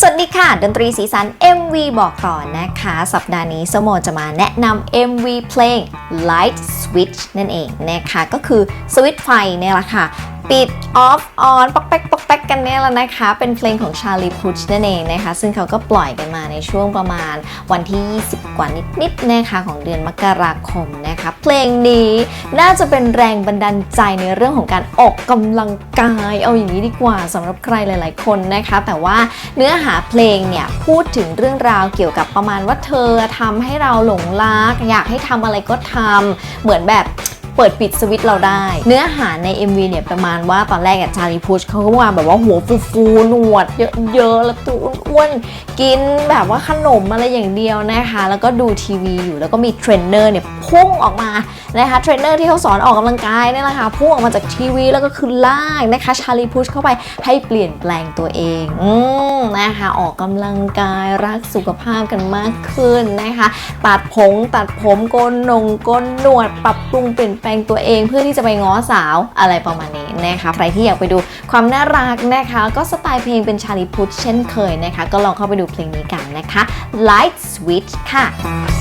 สวัสดีค่ะ ดนตรีสีสัน MV บอกต่อนะคะ สัปดาห์นี้สโมจะมาแนะนำ MV เพลง Light Switch นั่นเองนะคะ ก็คือสวิตช์ไฟเนี่ยแหละค่ะ ปิด off on ปอกแป๊กปอกแป๊กกันเนี่ยแหละนะคะ เป็นเพลงของชาลีพุชนั่นเองนะคะ ซึ่งเขาก็ปล่อยกันมาในช่วงประมาณวันที่ 20 กว่านิดๆนะคะของเดือนมกราคมนะคะ เพลงนี้น่าจะเป็นแรงบันดาลใจในเรื่องของการออกกำลังกาย เอาอย่างนี้ดีกว่าสำหรับใครหลาย ๆ คนนะคะ แต่ว่าเนื้อหาเพลงเนี่ยพูดถึงเรื่องราวเกี่ยวกับประมาณว่าเธอทำให้เราหลงรัก อยากให้ทำอะไรก็ทำเหมือนแบบ เปิดปิดสวิตเราได้ เนื้อหาใน MV เนี่ยประมาณว่าตอนแรกอะชาลีพุชเขาก็มาแบบว่าหัวฟูฟูหนวดเยอะๆแล้วตัวอ้วนกินแบบว่าขนมอะไรอย่างเดียวนะคะ แล้วก็ดูทีวีอยู่แล้วก็มีเทรนเนอร์เนี่ยพุ่งออกมานะคะเทรนเนอร์ที่เขาสอนออกกำลังกายเนี่ยแหละค่ะพุ่งออกมาจากทีวีแล้วก็คือลากนะคะชาลีพุชเข้าไปให้เปลี่ยนแปลงตัวเองอืมนะคะออกกำลังกายรักสุขภาพกันมากขึ้นนะคะ ตัดผมตัดผมโกนหนงโกนหนวดปรับปรุงเปลี่ยนแปลงตัวเองเพื่อที่จะไปง้อสาวอะไรประมาณนี้นะคะใครที่อยากไปดูความน่ารักนะคะ ก็สไตล์เพลงเป็นชาลีพุทเช่นเคยนะคะ ก็ลองเข้าไปดูเพลงนี้กันนะคะ Light Switch ค่ะ